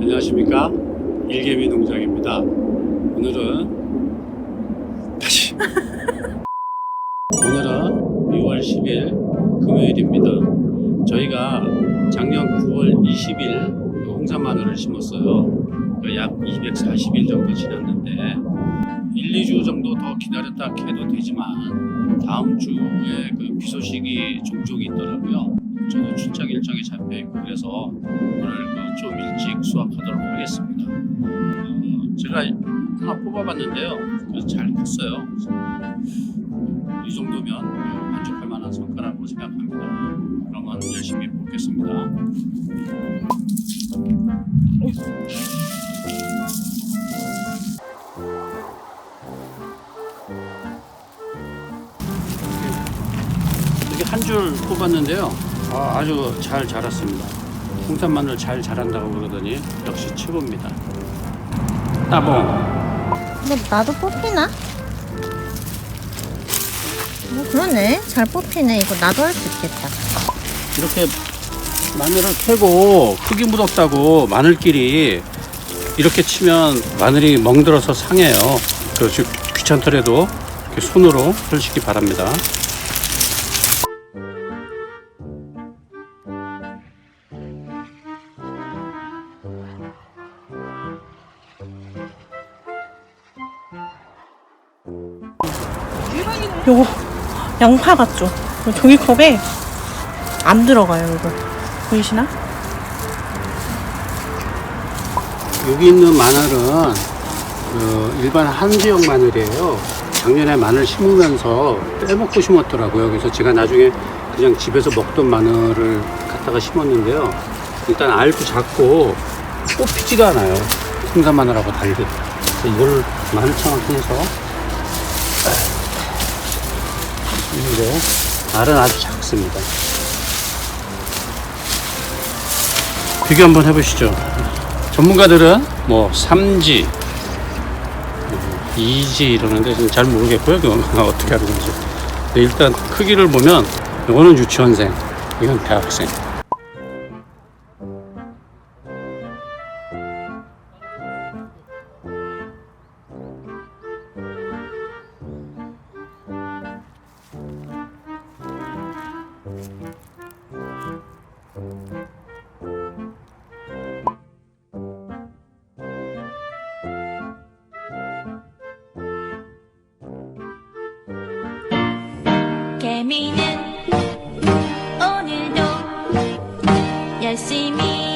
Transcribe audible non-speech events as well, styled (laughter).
안녕하십니까? 일개미 농장입니다. 오늘은 다시. (laughs) 오늘은 6월 10일 금요일입니다. 저희가 작년 9월 20일 홍삼 마늘을 심었어요. 그약 240일 정도 지났는데 1, 2주 정도 더 기다렸다 해도 되지만 다음 주에 그 비 소식이 종종 있더라고요. 저도 출장 일정이 잡혀 있고 그래서 오늘 그 좀 일찍 수확하도록 하겠습니다. 어, 제가 하나 뽑아봤는데요. 잘 컸어요. 이 정도면 만족할 만한 성과라고 생각합니다. 그러면 열심히 뽑겠습니다. 이렇게 한 줄 뽑았는데요. 아, 아주 잘 자랐습니다. 홍산 마늘 잘 자란다고 그러더니 역시 최고입니다. 따봉. 근데 나도 뽑히나? 뭐 그러네. 잘 뽑히네. 이거 나도 할 수 있겠다. 이렇게 마늘을 캐고 흙이 묻었다고 마늘끼리 이렇게 치면 마늘이 멍들어서 상해요. 그래서 귀찮더라도 이렇게 손으로 펼치기 바랍니다. 요거 양파 같죠? 요 종이컵에 안 들어가요 이거 보이시나? 여기 있는 마늘은 그 일반 한 지역 마늘이에요. 작년에 마늘 심으면서 떼먹고 심었더라고요. 그래서 제가 나중에 그냥 집에서 먹던 마늘을 갖다가 심었는데요. 일단 알도 작고 뽑히지가 않아요. 홍산 마늘하고 달리. 그래서 이걸 마늘처럼 해서 이게 알은 아주 작습니다. 비교 한번 해보시죠. 전문가들은 뭐 3G, 2G 이러는데 잘 모르겠고요. (laughs) 어떻게 하는 건지. 근데 일단 크기를 보면 이거는 유치원생, 이건 대학생. 개미는 오늘도 열심히